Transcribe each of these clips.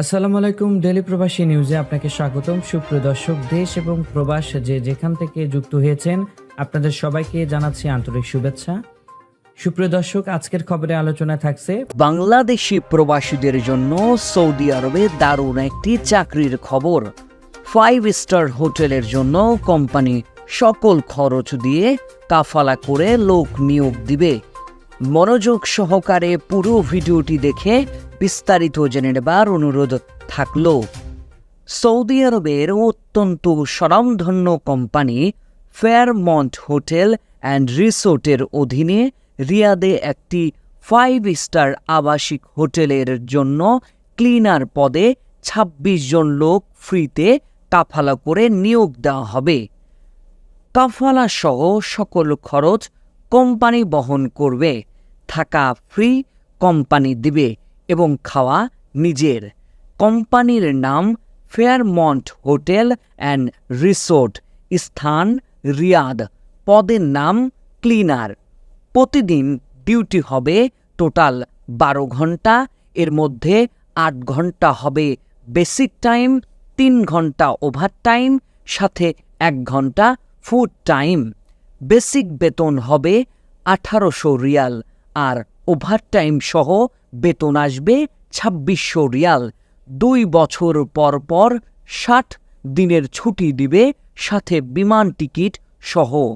আসসালামু আলাইকুম ডেলি প্রবাসী নিউজে আপনাকে স্বাগতম। সুপ্রিয় দর্শক, দেশ এবং প্রবাস যে যেখান থেকে যুক্ত হয়েছেন, আপনাদের সবাইকে জানাচ্ছি আন্তরিক শুভেচ্ছা। সুপ্রিয় দর্শক, আজকের খবরে আলোচনা থাকছে, বাংলাদেশি প্রবাসীদের জন্য সৌদি আরবে দারুণ একটি চাকরির খবর। ফাইভ স্টার হোটেলের জন্য কোম্পানি সকল খরচ দিয়ে কাফালা করে লোক নিয়োগ দিবে। মনোযোগ সহকারে পুরো ভিডিওটি দেখে বিস্তারিত জেনে নেবার অনুরোধ থাকল। সৌদি আরবের অত্যন্ত স্বনামধন্য কোম্পানি ফেয়ারমন্ট হোটেল অ্যান্ড রিসোর্টের অধীনে রিয়াদে একটি ফাইভ স্টার আবাসিক হোটেলের জন্য ক্লিনার পদে ২৬ জন লোক ফ্রিতে কাফালা করে নিয়োগ দেওয়া হবে। কাফালা সহ সকল খরচ কোম্পানি বহন করবে, থাকা ফ্রি কোম্পানি দিবে এবং খাওয়া নিজের। কোম্পানির নাম ফেয়ারমন্ট হোটেল অ্যান্ড রিসোর্ট, স্থান রিয়াদ, পদের নাম ক্লিনার। প্রতিদিন ডিউটি হবে টোটাল বারো ঘণ্টা, এর মধ্যে আট ঘণ্টা হবে বেসিক টাইম, তিন ঘণ্টা ওভার টাইম সাথে এক ঘণ্টা ফুড টাইম। বেসিক বেতন হবে আঠারোশো রিয়াল আর ওভারটাইম সহ বেতন আসবে ছাব্বিশশো রিয়াল। দুই বছর পর পর ষাট দিনের ছুটি দিবে সাথে বিমান টিকিট সহ।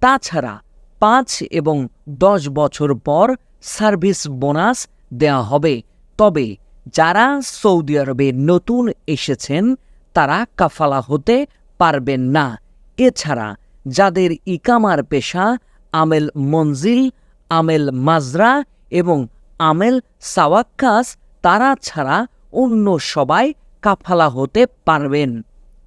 তাছাড়া পাঁচ এবং দশ বছর পর সার্ভিস বোনাস দেওয়া হবে। তবে যারা সৌদি আরবে নতুন এসেছেন, তারা কাফালা হতে পারবেন না। এছাড়া যাদের ইকামার পেশা আমেল মঞ্জিল আমেল মাজরা এবং আমেল সাওয়াক্কাস, তারা ছাড়া অন্য সবাই কাফালা হতে পারবেন।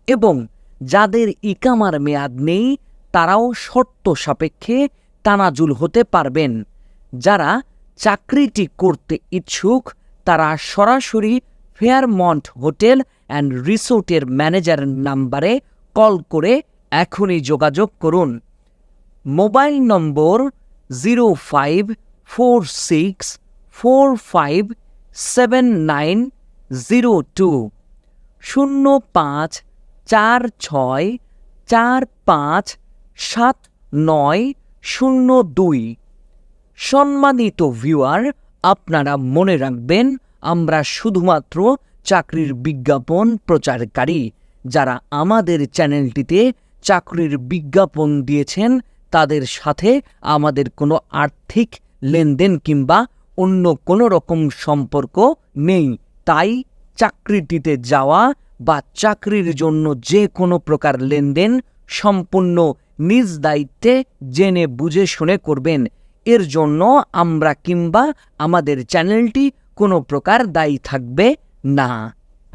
এবং যাদের ইকামার মেয়াদ নেই, তারাও শর্ত সাপেক্ষে তানাজুল হতে পারবেন। যারা চাকরিটি করতে ইচ্ছুক, তারা সরাসরি ফেয়ারমন্ট হোটেল অ্যান্ড রিসোর্টের ম্যানেজারের নাম্বারে কল করে এখনই যোগাযোগ করুন। Mobile number zero five four six four five seven nine zero two. শূন্য পাঁচ চার ছয় চার পাঁচ সাত নয় শূন্য দুই। সম্মানিত ভিউয়ার, আপনারা মনে রাখবেন, আমরা শুধুমাত্র চাকরির বিজ্ঞাপন প্রচারকারী যারা আমাদের চ্যানেলটিতে চাকরির বিজ্ঞাপন দিয়েছেন, তাদের সাথে আমাদের কোনো আর্থিক লেনদেন কিংবা অন্য কোনো রকম সম্পর্ক নেই। তাই চাকরিটিতে যাওয়া বা চাকরির জন্য যে কোনো প্রকার লেনদেন সম্পূর্ণ নিজ দায়িত্বে জেনে বুঝে শুনে করবেন। এর জন্য আমরা কিংবা আমাদের চ্যানেলটি কোনো প্রকার দায়ী থাকবে না।